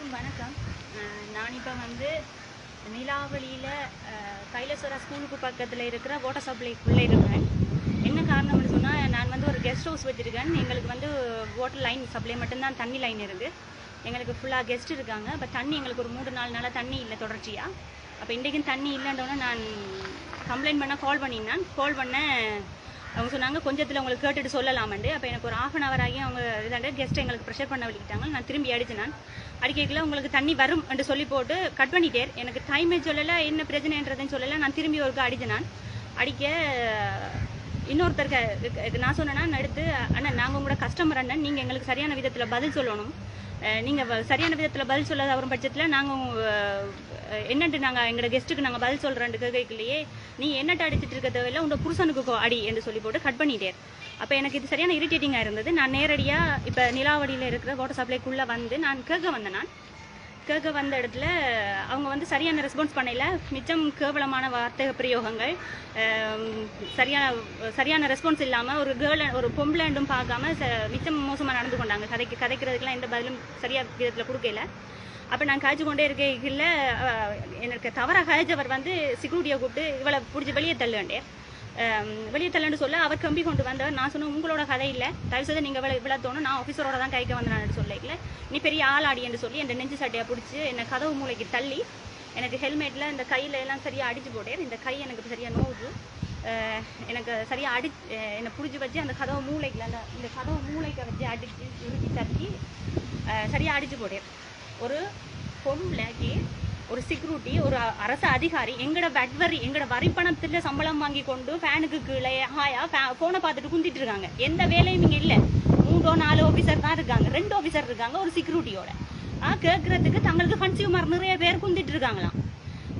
எல்லாருக்கும் வணக்கம். நான் இப்போ வந்து நிலாவளியில் கைலாசரா ஸ்கூலுக்கு பக்கத்தில் இருக்கிற வாட்டர் சப்ளைக்குள்ளே இருக்கிறேன். என்ன காரணம்னு சொன்னால் நான் வந்து ஒரு கெஸ்ட் ஹவுஸ் வச்சுருக்கேன். எங்களுக்கு வந்து வாட்டர் லைன் சப்ளை மட்டும்தான் தண்ணி லைன் இருக்குது எங்களுக்கு ஃபுல்லாக கெஸ்ட் இருக்காங்க. அப்போ தண்ணி எங்களுக்கு ஒரு மூணு நாலு நாளாக தண்ணி இல்லை தொடர்ச்சியாக அப்போ இன்றைக்கும் தண்ணி இல்லைன்றோன்னே நான் கம்ப்ளைண்ட் பண்ண கால் பண்ணியிருந்தேன். கால் பண்ணேன் அவங்க சொன்னாங்க கொஞ்சத்தில் உங்களுக்கு கேட்டுட்டு சொல்லலாமண்டு. அப்போ எனக்கு ஒரு ஆஃப் அன் ஹவர் ஆகி அவங்க இதாண்டு கெஸ்ட் எங்களுக்கு ப்ரெஷர் பண்ண வலிக்கிட்டாங்க நான் திரும்பி அடிச்சு நான். அடிக்கல உங்களுக்கு தண்ணி வரும் என்று சொல்லி போட்டு கட் பண்ணிட்டேர் எனக்கு டைமே சொல்லலை என்ன பிரச்சனைன்றதுன்னு சொல்லலை. நான் திரும்பி ஒருக்கு அடிச்சேன் அடிக்க இன்னொருத்தருக்கு இது நான் சொன்னேன்னா அடுத்து அண்ணன் நாங்கள் உங்களோட கஸ்டமர் அண்ணன் நீங்கள் எங்களுக்கு சரியான விதத்தில் பதில் சொல்லணும். நீங்கள் வ- சரியான விதத்தில் பதில் சொல்லாத வரும் பட்சத்தில் நாங்கள் என்னட்டு நாங்கள் எங்களோட கெஸ்ட்டுக்கு நாங்கள் பதில் சொல்கிறேன் கேட்கலையே. நீ என்னட்டு அடிச்சிட்டு இருக்க தேவையில்ல உங்கள் புருஷனுக்கு கோ- அடி என்று சொல்லி போட்டு கட் பண்ணிட்டேன். அப்போ எனக்கு இது சரியான இரிட்டேட்டிங்காக இருந்தது. நான் நேரடியாக இப்போ நிலாவடியில் இருக்கிற வாட்டர் சப்ளைக்குள்ளே வந்து நான் கேட்க வந்தேன் நான். கேட்க வந்த இடத்துல அவங்க வந்து சரியான ரெஸ்பான்ஸ் பண்ணல மிச்சம் கேவலமான வார்த்தை பிரயோகங்கள் சரியான சரியான ரெஸ்பான்ஸ் இல்லாமல் ஒரு கேர்ள் ஒரு பொம்பளைண்டும் பார்க்காம ச- மிச்சம் மோசமாக நடந்து கொண்டாங்க. கதைக்கு கதைக்கிறதுக்கெலாம் எந்த பதிலும் சரியாக விதத்தில் கொடுக்கல. அப்போ நான் காய்ச்சி கொண்டே இருக்கையில் எனக்கு தவறாக காய்ச்சவர் வந்து செக்யூரிட்டியை கூப்பிட்டு இவளை பிடிச்சி வெளியே தள்ளுண்டே வெளியே தள்ளுன்னு சொல்ல அவர் கம்பி கொண்டு வந்தவர். நான் சொன்னேன் உங்களோட கதை இல்லை. தயவு செய்து நீங்கள் இவ்வளோ இவ்வளோ தோணும். நான் ஆஃபீஸரோட தான் கைக்க வந்தேன் சொல்லல நீ பெரிய ஆள் ஆடின்னு சொல்லி என் நெஞ்சு சட்டையை பிடிச்சி என்னை கதவு மூளைக்கு தள்ளி எனக்கு ஹெல்மெட்டில் இந்த கையில எல்லாம் சரியாக அடிச்சு போட்டேன். இந்த கை எனக்கு சரியாக நோவுது. எனக்கு சரியாக அடி என்னை பிடிச்சி வச்சு அந்த கதவு மூளைக்குல அந்த இந்த கதவு மூளைக்கு வச்சு அடிச்சு இறுக்கி தட்டி சரியாக அடிச்சு போட்டேன். ஒரு பொம்பளைக்கு ஒரு செக்யூரிட்டி ஒரு அரசு அதிகாரி எங்கட வட்வரி எங்கட வரிப்பணத்தில் சம்பளம் வாங்கி கொண்டு ஃபேனுக்கு கீழே ஹாயா ஃபோனை பார்த்துட்டு குந்திட்டு இருக்காங்க. எந்த வேலையும் இங்கே இல்லை. மூணோ நாலு ஆஃபீஸர் தான் இருக்காங்க. ரெண்டு ஆஃபீஸர் இருக்காங்க ஒரு செக்யூரிட்டியோட ஆ கேட்கறதுக்கு தங்களுக்கு கன்சியூமர் நிறைய பேர் குந்திட்டு இருக்காங்களாம்.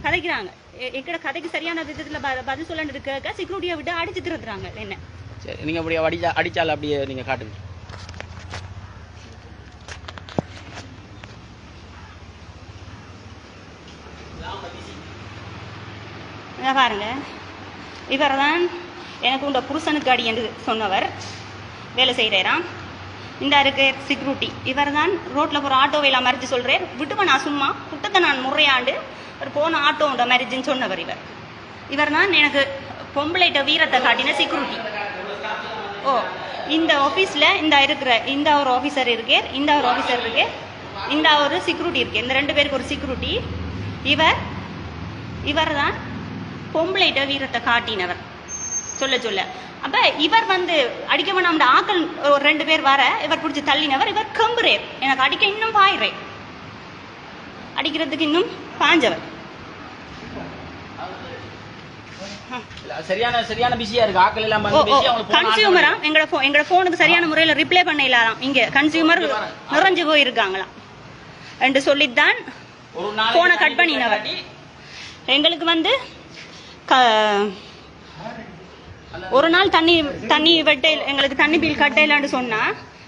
கதைக்கிறாங்க. எ- எங்கட கதைக்கு சரியான விதத்தில் ப- பதில் சொல்லு கேட்க செக்யூரிட்டியை விட்டு அடிச்சு திருத்துறாங்க என்ன? சரி நீங்கள் அப்படியே அடிச்சா அடித்தால் அப்படியே நீங்கள் காட்டுங்க. இதை பாருங்க. இவர் தான் எனக்கு உண்ட புருஷனுக்கு அடி என்று சொன்னவர். வேலை செய்கிறாராம் இந்த இருக்கு செக்யூரிட்டி இவர் தான் ரோட்டில் போகிற எல்லாம் மறிச்சு சொல்கிறார் விட்டுவ நான் சும்மா? குட்டத்தை நான் முறையாண்டு ஒரு போன ஆட்டோ உண்ட மறிச்சுன்னு சொன்னவர் இவர். இவர் தான் எனக்கு பொம்பளைட்ட வீரத்தை காட்டின செக்யூரிட்டி ஓ இந்த ஆஃபீஸில் இந்த இருக்கிற இந்த ஒரு ஆஃபீஸர் இருக்கார் இந்த ஒரு ஆஃபீஸர் இருக்கே இந்த ஒரு செக்யூரிட்டி இருக்கு இந்த ரெண்டு பேருக்கு ஒரு செக்யூரிட்டி இவர் இவர் தான் பொம்பளைட்ட வீரத்தை காட்டினவர். சொல்ல சொல்ல. அப்ப இவர் வந்து அடிக்க வேணாம் ஆக்கள் ஒரு ரெண்டு பேர் வர இவர் பிடிச்சி தள்ளினவர் இவர் கம்புறேர் எனக்கு அடிக்க இன்னும் பாயிறேன் அடிக்கிறதுக்கு இன்னும் பாஞ்சவர். சரியான சரியான பிஸியாக இருக்குது ஆக்கள் எல்லாம் கன்சியூமரா எங்களோட phone- எங்களோட போனுக்கு சரியான முறையில ரிப்ளை பண்ண இல்லாதாம் இங்க கன்சியூமர் நிறைஞ்சு போயிருக்காங்களாம். என்று சொல்லித்தான் போனை கட் பண்ணினவர். எங்களுக்கு வந்து க- ஒரு நாள் தண்ணி தண்ணி வெட்ட எங்களுக்கு தண்ணி பில் கட்டலான்னு சொன்னா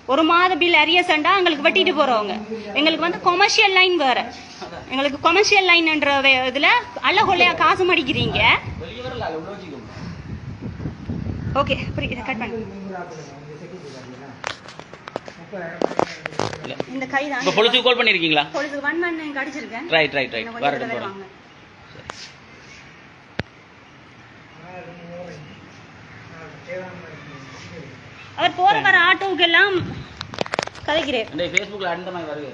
ஒரு மாத பில் அரியசண்டா எங்களுக்கு வெட்டிட்டு போறவங்க. எங்களுக்கு வந்து கொமர்ஷியல் லைன் வேற. எங்களுக்கு கொமர்ஷியல் லைன்ன்ற இதுல அல்ல கொள்ளையா காசு மடிக்கிறீங்க. ஓகே புரியுது கட் பண்ணு. இந்த கை தான். இப்போ பொலிசுக்கு கால் ஒன் மணி எனக்கு அடிச்சிருக்கேன். ரைட் ரைட் ரைட் கொஞ்சம் வரட்டும் அவர் போற வர ஆட்டோவுக்கு எல்லாம் கதைக்கிறேன். இந்த ஃபேஸ்புக்கில் அந்த மாதிரி வருது.